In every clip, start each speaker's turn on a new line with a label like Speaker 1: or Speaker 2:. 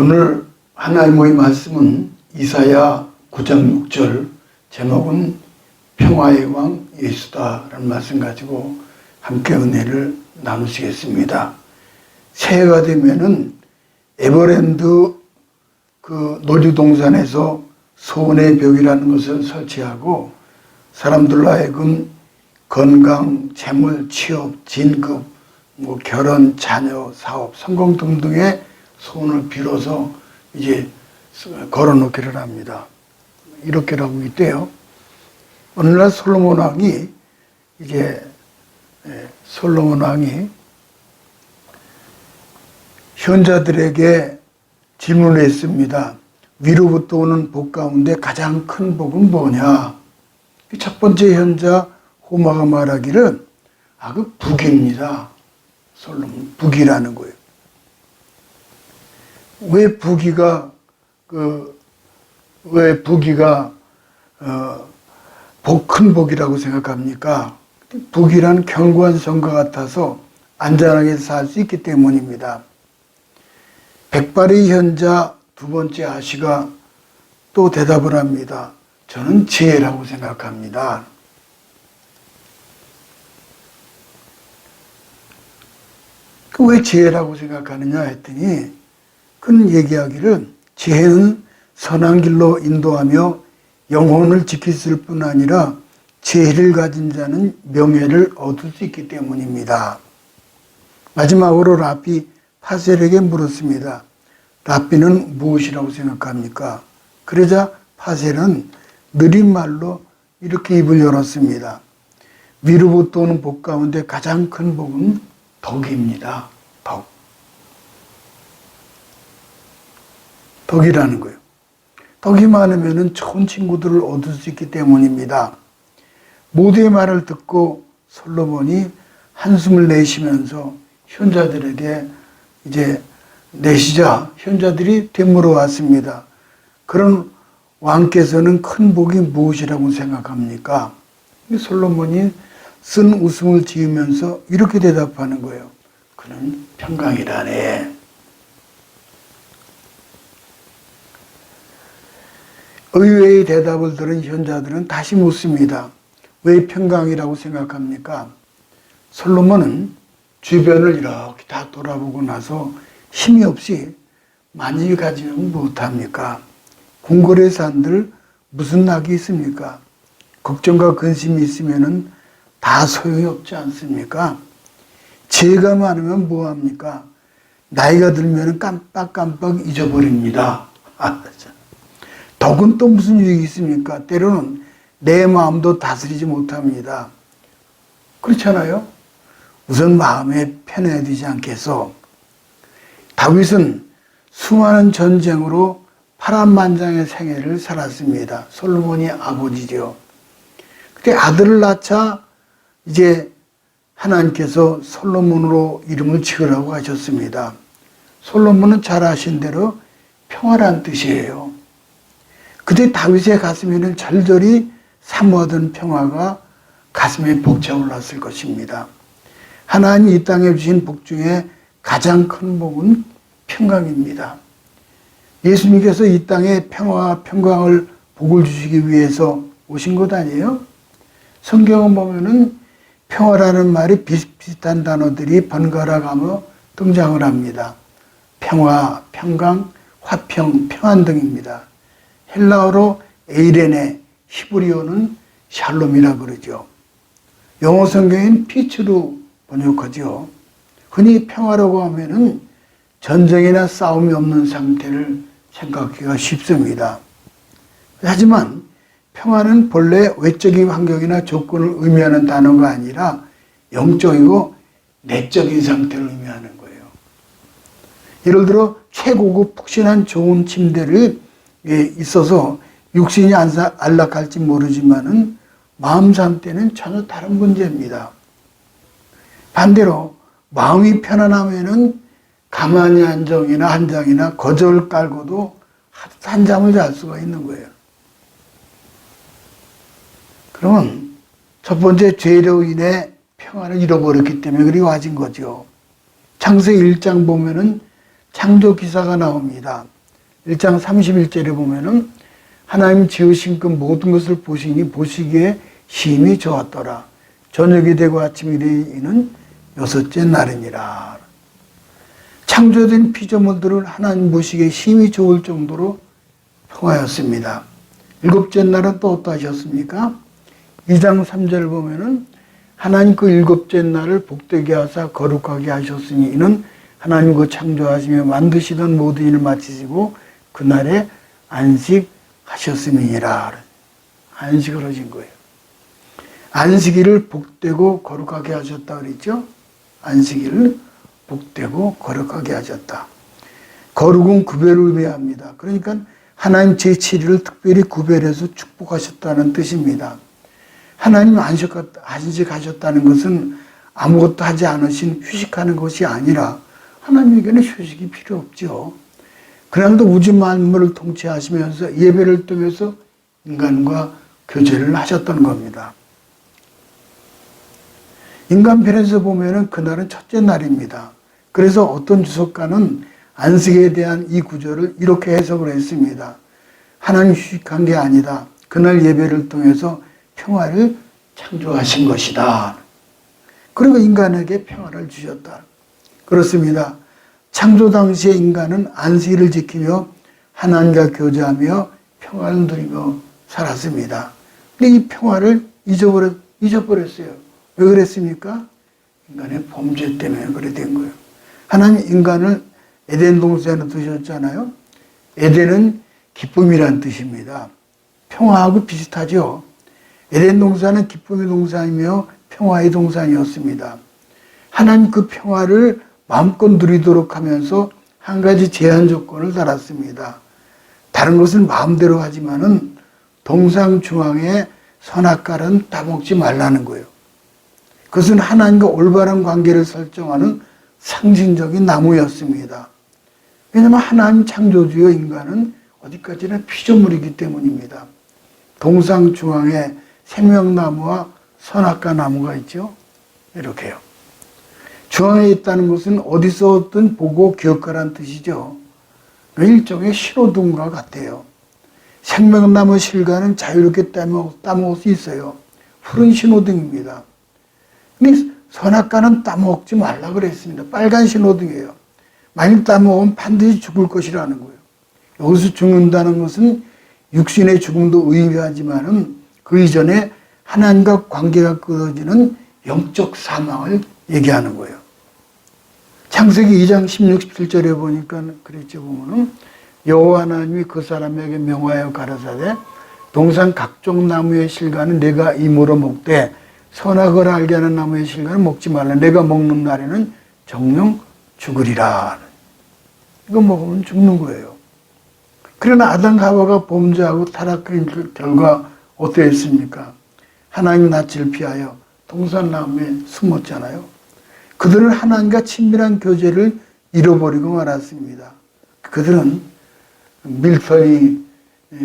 Speaker 1: 오늘 하나님의 말씀은 이사야 9장 6절 제목은 평화의 왕 예수다 라는 말씀 가지고 함께 은혜를 나누시겠습니다. 새해가 되면은 에버랜드 그 놀이동산에서 소원의 벽이라는 것을 설치하고 사람들로 하여금 건강, 재물, 취업, 진급, 뭐 결혼, 자녀, 사업, 성공 등등의 소원을 빌어서 이제 걸어놓기를 합니다. 이렇게라고 있대요. 오늘날 솔로몬 왕이 이제 예, 솔로몬 왕이 현자들에게 질문을 했습니다. 위로부터 오는 복 가운데 가장 큰 복은 뭐냐? 첫 번째 현자 호마가 말하기를 아 그 북입니다. 솔로몬 북이라는 거예요. 왜 북이가 그왜 북이가 어, 복 큰 복이라고 생각합니까? 북이란 견고한 성과 같아서 안전하게 살 수 있기 때문입니다. 백발의 현자 두 번째 아시가 또 대답을 합니다. 저는 지혜라고 생각합니다. 그 왜 지혜라고 생각하느냐 했더니 그는 얘기하기를 지혜는 선한 길로 인도하며 영혼을 지키실 뿐 아니라 지혜를 가진 자는 명예를 얻을 수 있기 때문입니다. 마지막으로 라피 파셀에게 물었습니다. 라피는 무엇이라고 생각합니까? 그러자 파셀은 느린 말로 이렇게 입을 열었습니다. 위로부터 오는 복 가운데 가장 큰 복은 덕입니다. 덕. 덕이라는 거예요. 덕이 많으면 좋은 친구들을 얻을 수 있기 때문입니다. 모두의 말을 듣고 솔로몬이 한숨을 내쉬면서 현자들에게 이제 내시자 현자들이 되물어 왔습니다. 그런 왕께서는 큰 복이 무엇이라고 생각합니까? 솔로몬이 쓴 웃음을 지으면서 이렇게 대답하는 거예요. 그는 평강이라네. 의외의 대답을 들은 현자들은 다시 묻습니다. 왜 평강이라고 생각합니까? 솔로몬은 주변을 이렇게 다 돌아보고 나서 힘이 없이 만일 가지면 못합니까? 궁궐의 산들 무슨 낙이 있습니까? 걱정과 근심이 있으면은 다 소용이 없지 않습니까? 죄가 많으면 뭐합니까? 나이가 들면 깜빡깜빡 잊어버립니다. 아, 참. 덕은 또 무슨 유익이 있습니까? 때로는 내 마음도 다스리지 못합니다. 그렇잖아요? 우선 마음에 편해야 되지 않겠어? 다윗은 수많은 전쟁으로 파란만장의 생애를 살았습니다. 솔로몬이 아버지죠. 그때 아들을 낳자 이제 하나님께서 솔로몬으로 이름을 지으라고 하셨습니다. 솔로몬은 잘 아신 대로 평화란 뜻이에요. 그때 다윗의 가슴에는 절절히 사모하던 평화가 가슴에 벅차올랐을 것입니다. 하나님 이 땅에 주신 복 중에 가장 큰 복은 평강입니다. 예수님께서 이 땅에 평화와 평강을 복을 주시기 위해서 오신 것 아니에요? 성경을 보면은 평화라는 말이 비슷비슷한 단어들이 번갈아 가며 등장을 합니다. 평화, 평강, 화평, 평안 등입니다. 헬라어로 에이레네, 히브리어는 샬롬이라 그러죠. 영어 성경인 피츠로 번역하죠. 흔히 평화라고 하면은 전쟁이나 싸움이 없는 상태를 생각하기가 쉽습니다. 하지만 평화는 본래 외적인 환경이나 조건을 의미하는 단어가 아니라 영적이고 내적인 상태를 의미하는 거예요. 예를 들어 최고급 푹신한 좋은 침대를 있어서 육신이 안락할지 모르지만은 마음 상태는 전혀 다른 문제입니다. 반대로 마음이 편안하면은 가만히 한 정이나 한 장이나 거절 깔고도 한 잠을 잘 수가 있는 거예요. 그러면 첫 번째 죄로 인해 평안을 잃어버렸기 때문에 그리 와진 거죠. 창세 1장 보면은 창조 기사가 나옵니다. 1장 31절에 보면은 하나님 지으신 그 모든 것을 보시니 보시기에 심히 좋았더라. 저녁이 되고 아침이 되이는 여섯째 날이니라. 창조된 피조물들을 하나님 보시기에 심히 좋을 정도로 평화였습니다. 일곱째 날은 또 어떠하셨습니까? 2장 3절 보면은 하나님 그 일곱째 날을 복되게 하사 거룩하게 하셨으니 이는 하나님 그 창조하시며 만드시던 모든 일을 마치시고 그날에 안식하셨음이니라. 안식을 하신 거예요. 안식일을 복되고 거룩하게 하셨다 그랬죠? 안식일을 복되고 거룩하게 하셨다. 거룩은 구별을 의미합니다. 그러니까 하나님 제7일을 특별히 구별해서 축복하셨다는 뜻입니다. 하나님 안식하셨다는 것은 아무것도 하지 않으신 휴식하는 것이 아니라 하나님에게는 휴식이 필요 없죠. 그냥도 우주 만물을 통치하시면서 예배를 통해서 인간과 교제를 하셨던 겁니다. 인간편에서 보면은 그날은 첫째 날입니다. 그래서 어떤 주석가는 안식에 대한 이 구절을 이렇게 해석을 했습니다. 하나님 휴식한 게 아니다. 그날 예배를 통해서 평화를 창조하신 것이다. 그리고 인간에게 평화를 주셨다. 그렇습니다. 창조 당시의 인간은 안식일을 지키며 하나님과 교제하며 평화를 누리며 살았습니다. 근데 이 평화를 잊어버렸, 잊어버렸어요. 왜 그랬습니까? 인간의 범죄 때문에 그래 된 거예요. 하나님 인간을 에덴 동산에 두셨잖아요. 에덴은 기쁨이란 뜻입니다. 평화하고 비슷하죠. 에덴 동산은 기쁨의 동산이며 평화의 동산이었습니다. 하나님 그 평화를 마음껏 누리도록 하면서 한 가지 제한 조건을 달았습니다. 다른 것은 마음대로 하지만은 동상 중앙에 선악과는 따먹지 말라는 거예요. 그것은 하나님과 올바른 관계를 설정하는 상징적인 나무였습니다. 왜냐하면 하나님 창조주여 인간은 어디까지나 피조물이기 때문입니다. 동상 중앙에 생명나무와 선악과 나무가 있죠. 이렇게요. 중앙에 있다는 것은 어디서든 보고 기억하라는 뜻이죠. 그 일종의 신호등과 같아요. 생명나무 실과는 자유롭게 따먹을 수 있어요. 푸른 신호등입니다. 근데 선악과는 따먹지 말라 그랬습니다. 빨간 신호등이에요. 만일 따먹으면 반드시 죽을 것이라는 거예요. 여기서 죽는다는 것은 육신의 죽음도 의미하지만은 그 이전에 하나님과 관계가 끊어지는 영적 사망을 얘기하는 거예요. 창세기 2장 16, 17절에 보니까 그랬죠 보면은 여호와 하나님이 그 사람에게 명하여 가라사대 동산 각종 나무의 실과는 내가 임으로 먹되 선악을 알게 하는 나무의 실과는 먹지 말라. 내가 먹는 날에는 정령 죽으리라. 이거 먹으면 죽는 거예요. 그러나 아담 하와가 범죄하고 타락한 결과 어떠했습니까? 하나님 낯을 피하여 동산나무에 숨었잖아요. 그들은 하나님과 친밀한 교제를 잃어버리고 말았습니다. 그들은 밀턴이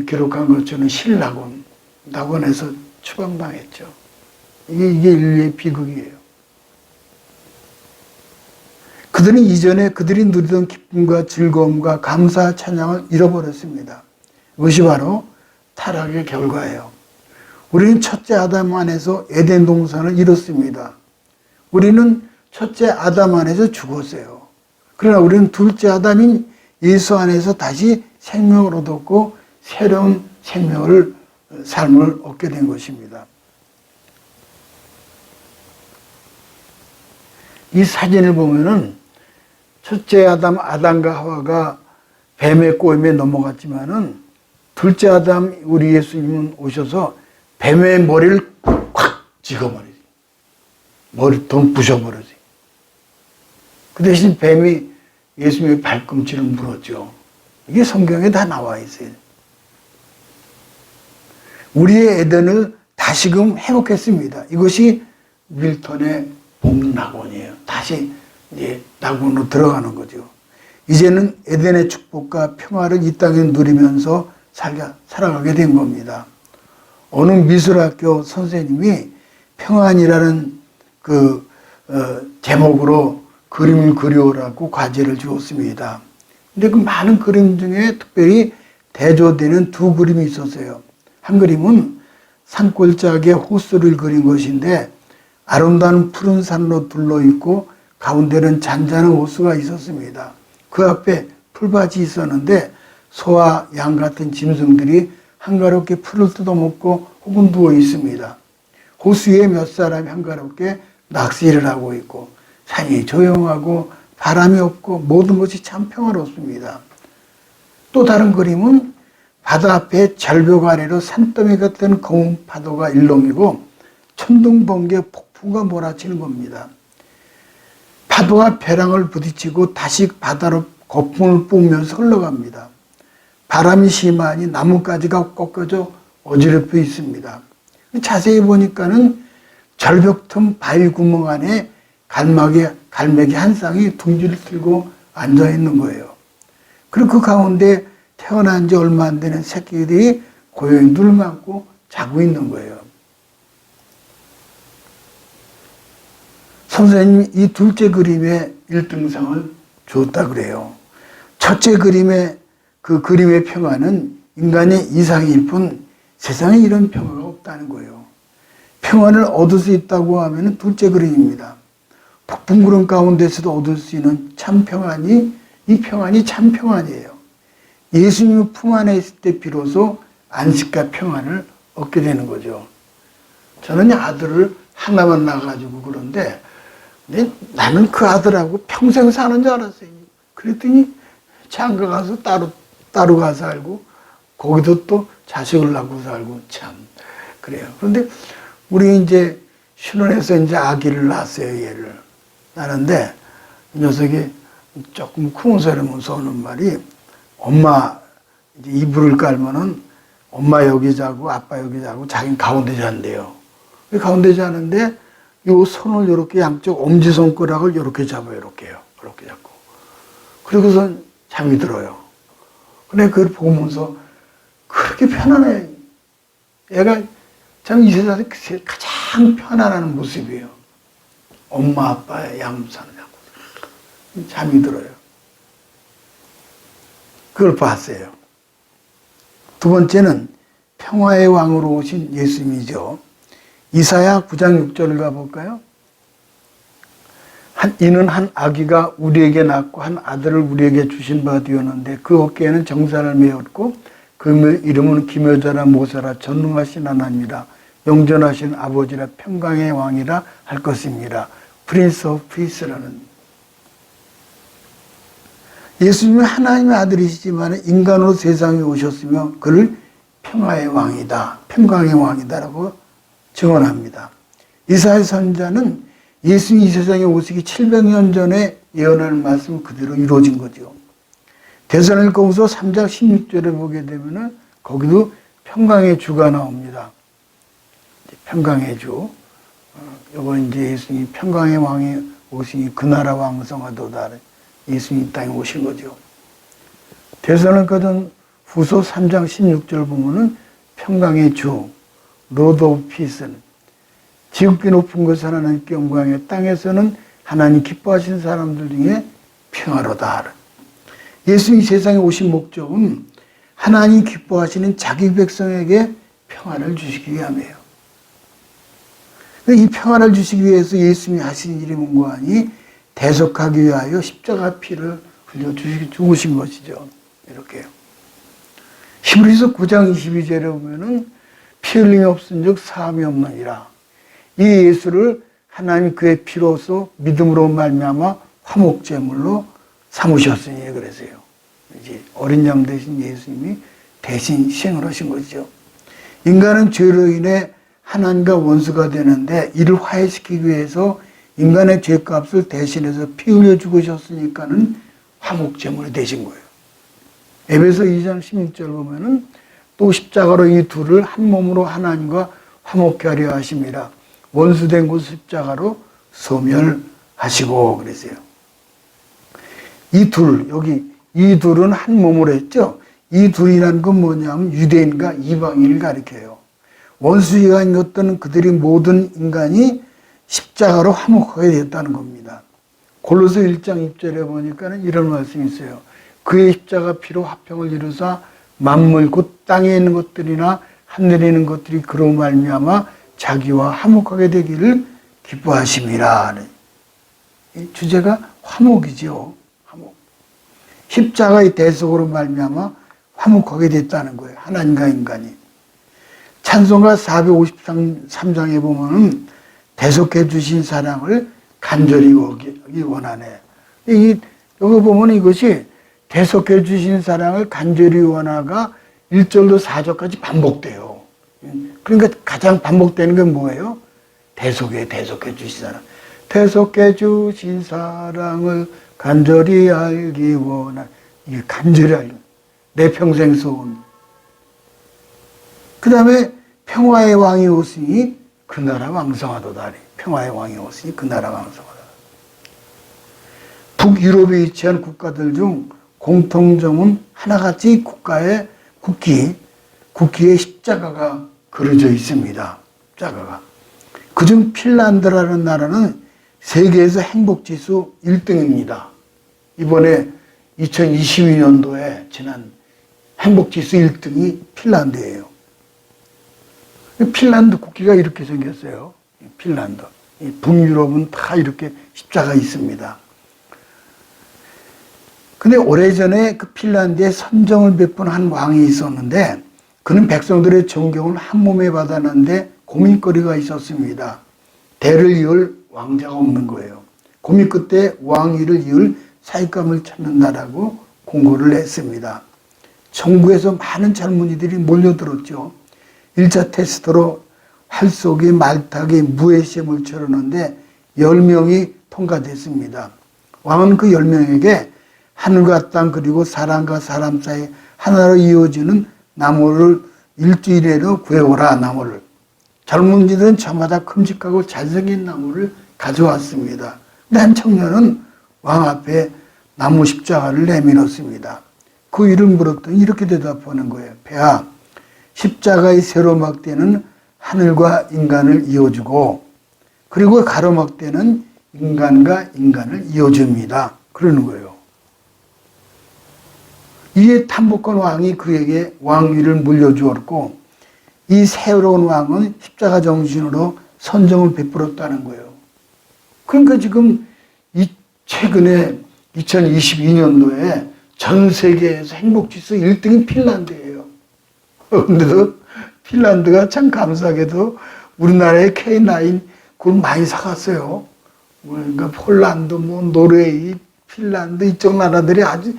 Speaker 1: 기록한 것처럼 신라곤, 낙원에서 추방당했죠. 이게, 이게 인류의 비극이에요. 그들은 이전에 그들이 누리던 기쁨과 즐거움과 감사, 찬양을 잃어버렸습니다. 이것이 바로 타락의 결과예요. 우리는 첫째 아담 안에서 에덴 동산을 잃었습니다. 우리는 첫째 아담 안에서 죽었어요. 그러나 우리는 둘째 아담인 예수 안에서 다시 생명을 얻었고 새로운 생명을 삶을 얻게 된 것입니다. 이 사진을 보면은 첫째 아담 아담과 하와가 뱀의 꼬임에 넘어갔지만은 둘째 아담 우리 예수님은 오셔서 뱀의 머리를 콱 찍어버리지. 머리통 부셔버리지. 그 대신 뱀이 예수님의 발꿈치를 물었죠. 이게 성경에 다 나와 있어요. 우리의 에덴을 다시금 회복했습니다. 이것이 밀턴의 봄낙원이에요. 다시 이제 낙원으로 들어가는 거죠. 이제는 에덴의 축복과 평화를 이 땅에 누리면서 살가, 살아가게 된 겁니다. 어느 미술학교 선생님이 평안이라는 그 어, 제목으로 그림을 그려오라고 과제를 주었습니다. 근데 그 많은 그림 중에 특별히 대조되는 두 그림이 있었어요. 한 그림은 산골짜기에 호수를 그린 것인데 아름다운 푸른 산으로 둘러 있고 가운데는 잔잔한 호수가 있었습니다. 그 앞에 풀밭이 있었는데 소와 양 같은 짐승들이 한가롭게 풀을 뜯어먹고 혹은 누워 있습니다. 호수 위에 몇 사람이 한가롭게 낚시를 하고 있고 산이 조용하고 바람이 없고 모든 것이 참 평화롭습니다. 또 다른 그림은 바다 앞에 절벽 아래로 산더미 같은 검은 파도가 일렁이고 천둥 번개 폭풍과 몰아치는 겁니다. 파도가 배랑을 부딪히고 다시 바다로 거품을 뿜으면서 흘러갑니다. 바람이 심하니 나뭇가지가 꺾여져 어지럽혀 있습니다. 자세히 보니까는 절벽 틈 바위 구멍 안에 갈막이, 갈매기 한 쌍이 둥지를 들고 앉아 있는 거예요. 그리고 그 가운데 태어난 지 얼마 안 되는 새끼들이 고요히 눈을 감고 자고 있는 거예요. 선생님이 이 둘째 그림에 1등상을 줬다 그래요. 첫째 그림의 그 그림의 평화는 인간의 이상일 뿐 세상에 이런 평화가 없다는 거예요. 평안을 얻을 수 있다고 하면 둘째 그림입니다. 폭풍 구름 가운데서도 얻을 수 있는 참 평안이 이 평안이 참 평안이에요. 예수님 품 안에 있을 때 비로소 안식과 평안을 얻게 되는 거죠. 저는 아들을 하나만 낳아가지고 그런데 나는 그 아들하고 평생 사는 줄 알았어요. 그랬더니 장가 가서 따로 따로 가서 살고 거기도 또 자식을 낳고 살고 참 그래요. 그런데 우리 이제 신혼에서 이제 아기를 낳았어요 얘를 낳는데 이 녀석이 조금 쿵서리면서 오는 말이 엄마 이불을 깔면은 엄마 여기 자고 아빠 여기 자고 자기는 가운데 잔대요. 가운데 자는데 요 손을 이렇게 양쪽 엄지 손가락을 이렇게 잡아요. 이렇게요. 이렇게 잡고. 그리고선 잠이 들어요. 근데 그걸 보면서 그렇게 편안해. 얘가 참 이 세상에서 가장 편안한 모습이에요. 엄마 아빠의 하고 잠이 들어요. 그걸 봤어요. 두 번째는 평화의 왕으로 오신 예수님이죠. 이사야 9장 6절을 가볼까요? 한, 이는 한 아기가 우리에게 낳고 한 아들을 우리에게 주신 바 되었는데 그 어깨에는 정사를 메었고 그 이름은 기묘자라 모사라 전능하신 하나님이라 영전하신 아버지라 평강의 왕이라 할 것입니다. 프린스 오브 피스라는 예수님은 하나님의 아들이시지만 인간으로 세상에 오셨으며 그를 평화의 왕이다. 평강의 왕이다라고 증언합니다. 이사야 선자는 예수님 이 세상에 오시기 700년 전에 예언하는 말씀 그대로 이루어진 거죠. 대선일거후서 3장 16절에 보게 되면은 거기도 평강의 주가 나옵니다. 평강의 주. 이거 이제 예수님 평강의 왕이 오시니 그 나라 왕성하도다. 예수님 땅에 오신 거죠. 대선을거든 후서 3장 16절 보면은 평강의 주, 로드 오브 피스는 지극히 높은 곳 하나님께 영광의 땅에서는 하나님 기뻐하시는 사람들 중에 평화로다. 예수님 세상에 오신 목적은 하나님 기뻐하시는 자기 백성에게 평화를 주시기 위함이에요. 이 평화를 주시기 위해서 예수님이 하신 일이 뭔가 하니 대속하기 위하여 십자가 피를 흘려 주시 죽으신 것이죠. 이렇게. 히브리서 9장 22절에 보면은 피 흘림이 없은 즉 사함이 없느니라. 이 예수를 하나님 그의 피로서 믿음으로 말미암아 화목 제물로 삼으셨으니 그래서요. 이제 어린 양 대신 예수님이 대신 시행을 하신 것이죠. 인간은 죄로 인해 하나님과 원수가 되는데 이를 화해시키기 위해서 인간의 죄값을 대신해서 피 흘려 죽으셨으니까는 화목 제물이 되신 거예요. 에베소 2장 16절 보면은 또 십자가로 이 둘을 한 몸으로 하나님과 화목케 하려 하심이라 원수된 곳 십자가로 소멸하시고 그랬어요. 이 둘, 여기 이 둘은 한 몸으로 했죠. 이 둘이라는 건 뭐냐면 유대인과 이방인을 가리켜요. 원수가 있었던 그들이 모든 인간이 십자가로 화목하게 되었다는 겁니다. 골로새 1장 6절에 보니까는 이런 말씀이 있어요. 그의 십자가 피로 화평을 이루사 만물 곧 땅에 있는 것들이나 하늘에 있는 것들이 그로 말미암아 자기와 화목하게 되기를 기뻐하심이라. 이 주제가 화목이죠. 화목. 십자가의 대속으로 말미암아 화목하게 됐다는 거예요. 하나님과 인간이. 찬송가 453장에 보면은 대속해 주신 사랑을 간절히 원하네. 이, 여기 보면 이것이 대속해 주신 사랑을 간절히 원하가 1절로 4절까지 반복돼요. 그러니까 가장 반복되는 게 뭐예요? 대속해, 대속해 주신 사랑. 대속해 주신 사랑을 간절히 알기 원하. 이게 간절히 알기. 내 평생 소원. 그 다음에 평화의 왕이 오시니 그 나라 왕성하도다. 평화의 왕이 오시니 그 나라 왕성하다. 북유럽에 위치한 국가들 중 공통점은 하나같이 국가의 국기, 국기에 십자가가 그려져 있습니다. 십자가가. 그중 핀란드라는 나라는 세계에서 행복지수 1등입니다. 이번에 2022년도에 지난 행복지수 1등이 핀란드예요. 핀란드 국기가 이렇게 생겼어요. 핀란드. 북유럽은 다 이렇게 십자가 있습니다. 근데 오래전에 그 핀란드에 선정을 베푼 한 왕이 있었는데 그는 백성들의 존경을 한 몸에 받았는데 고민거리가 있었습니다. 대를 이을 왕자가 없는 거예요. 고민 끝에 왕위를 이을 사익감을 찾는다라고 공고를 했습니다. 정부에서 많은 젊은이들이 몰려들었죠. 1차 테스트로 활쏘기, 말타기, 무해시험을 치르는데 10명이 통과됐습니다. 왕은 그 10명에게 하늘과 땅 그리고 사람과 사람 사이 하나로 이어지는 나무를 일주일에로 구해오라 나무를. 젊은이들은 저마다 큼직하고 잘생긴 나무를 가져왔습니다. 근데 한 청년은 왕 앞에 나무 십자가를 내밀었습니다. 그 이름 물었더니 이렇게 대답하는 거예요. 폐하, 십자가의 세로막대는 하늘과 인간을 이어주고 그리고 가로막대는 인간과 인간을 이어줍니다. 그러는 거예요. 이에 탐복한 왕이 그에게 왕위를 물려주었고 이 새로운 왕은 십자가 정신으로 선정을 베풀었다는 거예요. 그러니까 지금 이 최근에 2022년도에 전 세계에서 행복지수 1등이 핀란드예요. 그런데도 핀란드가 참 감사하게도 우리나라의 K9 그걸 많이 사갔어요. 그러니까 폴란드, 뭐 노르웨이, 핀란드 이쪽 나라들이 아주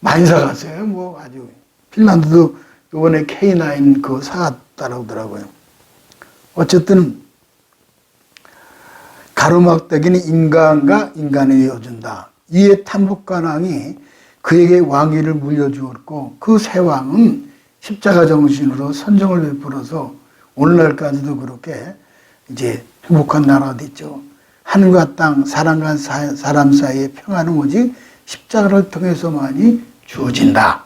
Speaker 1: 많이 사갔어요. 뭐 아주 핀란드도 이번에 K9 그거 사갔다라고 하더라고요. 어쨌든 가로막대기는 인간과 인간을 이어준다. 이에 탐복관왕이 그에게 왕위를 물려주었고 그 새 왕은 십자가 정신으로 선정을 베풀어서 오늘날까지도 그렇게 이제 행복한 나라가 됐죠. 하늘과 땅, 사람과 사, 사람 사이의 평화는 오직 십자가를 통해서만이 주어진다.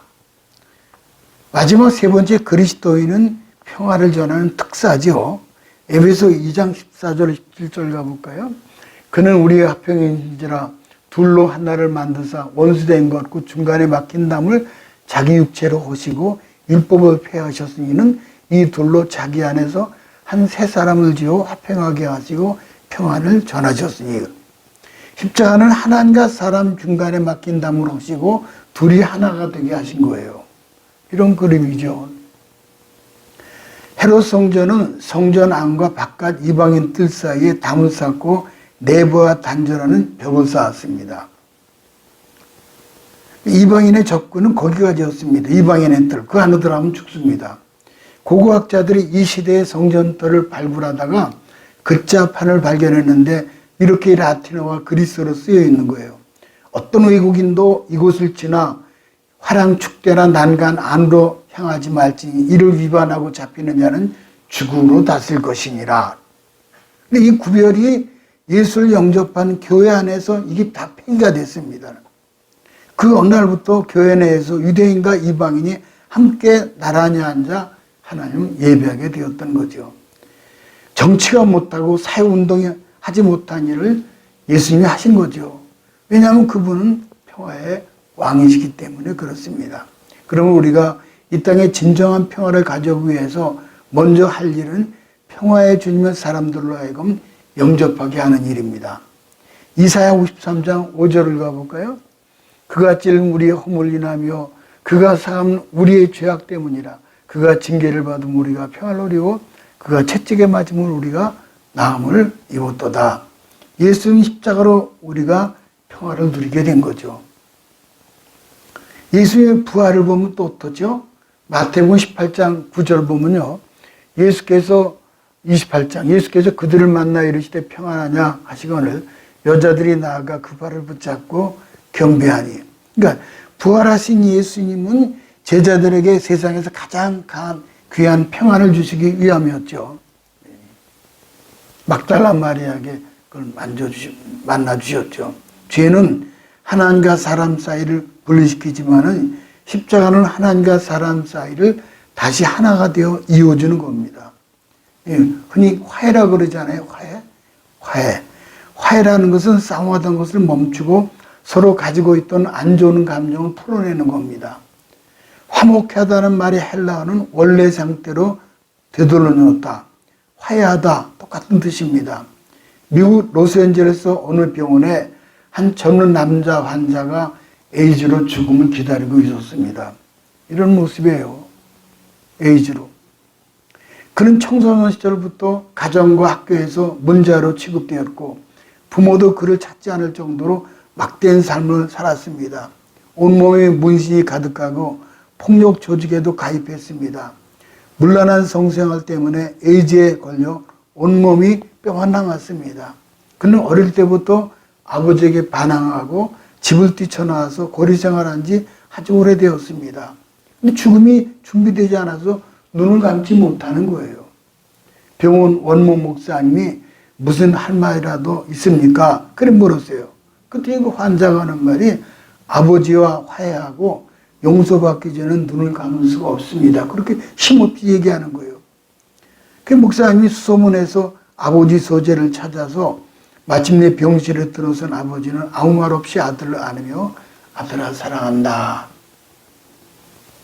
Speaker 1: 마지막 세 번째 그리스도인은 평화를 전하는 특사죠. 에베소 2장 14절 17절 가볼까요? 그는 우리의 합평인지라 둘로 하나를 만드사 원수된 것고 중간에 막힌 담을 자기 육체로 오시고 율법을 폐하셨으니는 이 둘로 자기 안에서 한 세 사람을 지어 화평하게 하시고 평안을 전하셨으니 십자가는 하나님과 사람 중간에 막힌 담을 오시고 둘이 하나가 되게 하신 거예요. 이런 그림이죠. 헤롯 성전은 성전 안과 바깥 이방인 뜰 사이에 담을 쌓고 내부와 단절하는 벽을 쌓았습니다. 이방인의 접근은 거기까지였습니다. 이방인의 뜰, 그 안으로 들어가면 죽습니다. 고고학자들이 이 시대의 성전터를 발굴하다가 글자판을 발견했는데 이렇게 라틴어와 그리스어로 쓰여 있는 거예요. 어떤 외국인도 이곳을 지나 화랑 축대나 난간 안으로 향하지 말지 이를 위반하고 잡히는 자는 죽음으로 다쓸 것이니라. 근데 이 구별이 예수를 영접한 교회 안에서 이게 다 폐기가 됐습니다. 그 어느 날부터 교회 내에서 유대인과 이방인이 함께 나란히 앉아 하나님 예배하게 되었던 거죠. 정치가 못하고 사회운동이 하지 못한 일을 예수님이 하신 거죠. 왜냐하면 그분은 평화의 왕이시기 때문에 그렇습니다. 그러면 우리가 이 땅에 진정한 평화를 가져오기 위해서 먼저 할 일은 평화의 주님을 사람들로 하여금 영접하게 하는 일입니다. 이사야 53장 5절을 가볼까요? 그가 찔린 우리의 허물 인하며 그가 사함 우리의 죄악 때문이라 그가 징계를 받음 우리가 누리고 그가 채찍에 맞음을 우리가 나음을 입었도다. 예수님 십자가로 우리가 평화를 누리게 된 거죠. 예수님의 부활을 보면 또 어떠죠? 마태복음 18장 9절 보면요. 예수께서 28장 예수께서 그들을 만나 이르시되 평안하냐 하시거늘 여자들이 나아가 그 발을 붙잡고 경배하니. 그러니까 부활하신 예수님은 제자들에게 세상에서 가장 강한 귀한 평안을 주시기 위함이었죠. 막달라 마리아에게 그걸 만져주시, 만나주셨죠. 죄는 하나님과 사람 사이를 분리시키지만은 십자가는 하나님과 사람 사이를 다시 하나가 되어 이어주는 겁니다. 예, 흔히 화해라 그러잖아요. 화해. 화해. 화해라는 것은 싸움하던 것을 멈추고 서로 가지고 있던 안 좋은 감정을 풀어내는 겁니다. 화목하다는 말이 헬라어는 원래 상태로 되돌려 놓다. 화해하다. 똑같은 뜻입니다. 미국 로스앤젤레스 어느 병원에 한 젊은 남자 환자가 에이즈로 죽음을 기다리고 있었습니다. 이런 모습이에요. 에이즈로. 그는 청소년 시절부터 가정과 학교에서 문자로 취급되었고 부모도 그를 찾지 않을 정도로 막대한 삶을 살았습니다. 온몸에 문신이 가득하고 폭력 조직에도 가입했습니다. 물란한 성생활 때문에 에이즈에 걸려 온몸이 뼈가 남았습니다. 그는 어릴 때부터 아버지에게 반항하고 집을 뛰쳐나와서 고리 생활한 지 아주 오래되었습니다. 근데 죽음이 준비되지 않아서 눈을 감지 못하는 거예요. 병원 원모 목사님이 무슨 할 말이라도 있습니까? 그래 물었어요. 그때 그 환자가 하는 말이 아버지와 화해하고 용서받기 전에 눈을 감을 수가 없습니다. 그렇게 힘없이 얘기하는 거예요. 그 목사님이 수소문해서 아버지 소재를 찾아서 마침내 병실에 들어선 아버지는 아무 말 없이 아들을 안으며 아들아 사랑한다.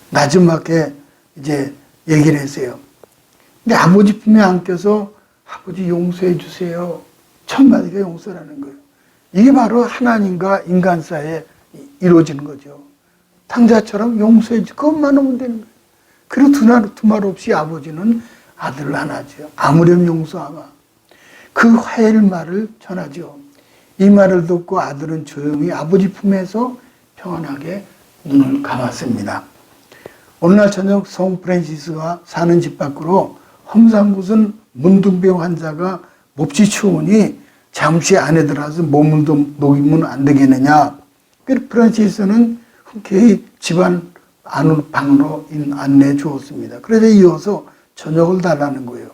Speaker 1: 나지막에 이제 얘기를 했어요. 근데 아버지 품에 안겨서 아버지 용서해 주세요. 첫 마디가 용서라는 거예요. 이게 바로 하나님과 인간 사이에 이루어지는 거죠. 당자처럼 용서해 주 그것만 하면 되는 거예요. 그리고 두말, 두말 없이 아버지는 아들을 안하죠. 아무렴 용서하마. 그 화해를 말을 전하죠. 이 말을 듣고 아들은 조용히 아버지 품에서 평안하게 눈을 감았습니다. 오늘날 저녁 성 프란시스가 사는 집 밖으로 험상궂은 문둥병 환자가 몹시 추우니 잠시 안에 들어가서 몸을 좀 녹이면 안 되겠느냐. 그래서 프란시스는 흔쾌히 집안 안으로 방으로 안내해 주었습니다. 그래서 이어서 저녁을 달라는 거예요.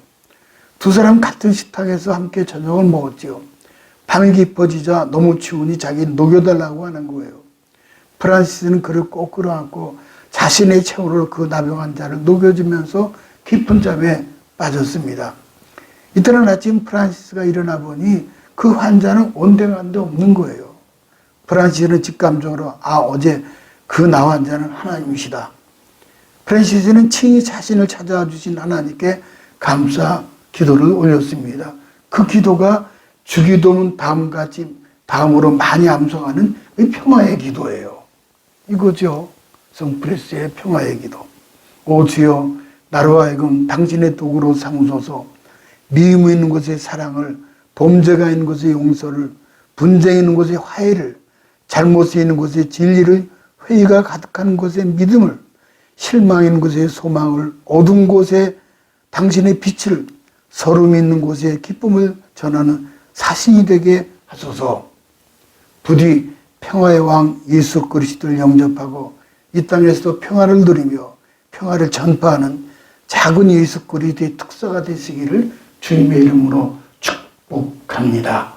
Speaker 1: 두 사람 같은 식탁에서 함께 저녁을 먹었지요. 밤이 깊어지자 너무 추우니 자기 녹여달라고 하는 거예요. 프란시스는 그를 꼭 끌어안고 자신의 체온으로 그 나병 환자를 녹여주면서 깊은 잠에 빠졌습니다. 이튿날 아침 프란시스가 일어나 보니 그 환자는 온데간데 없는 거예요. 프란시스는 직감적으로 아 어제 그 나 환자는 하나님이시다. 프란시스는 친히 자신을 찾아와 주신 하나님께 감사 기도를 올렸습니다. 그 기도가 주기도문 다음같이 다음으로 많이 암송하는 이 평화의 기도예요. 이거죠. 성프레스의 평화의 기도. 오 주여 나로 하여금 당신의 도구로 삼으소서 미움 있는 곳에 사랑을 범죄가 있는 곳에 용서를 분쟁 있는 곳에 화해를 잘못이 있는 곳에 진리를 회의가 가득한 곳에 믿음을 실망 있는 곳에 소망을 어두운 곳에 당신의 빛을 서름 있는 곳에 기쁨을 전하는 사신이 되게 하소서. 부디 평화의 왕 예수 그리스도를 영접하고 이 땅에서도 평화를 누리며 평화를 전파하는 작은 예수 그리스도의 특사가 되시기를 주님의 이름으로 축복합니다.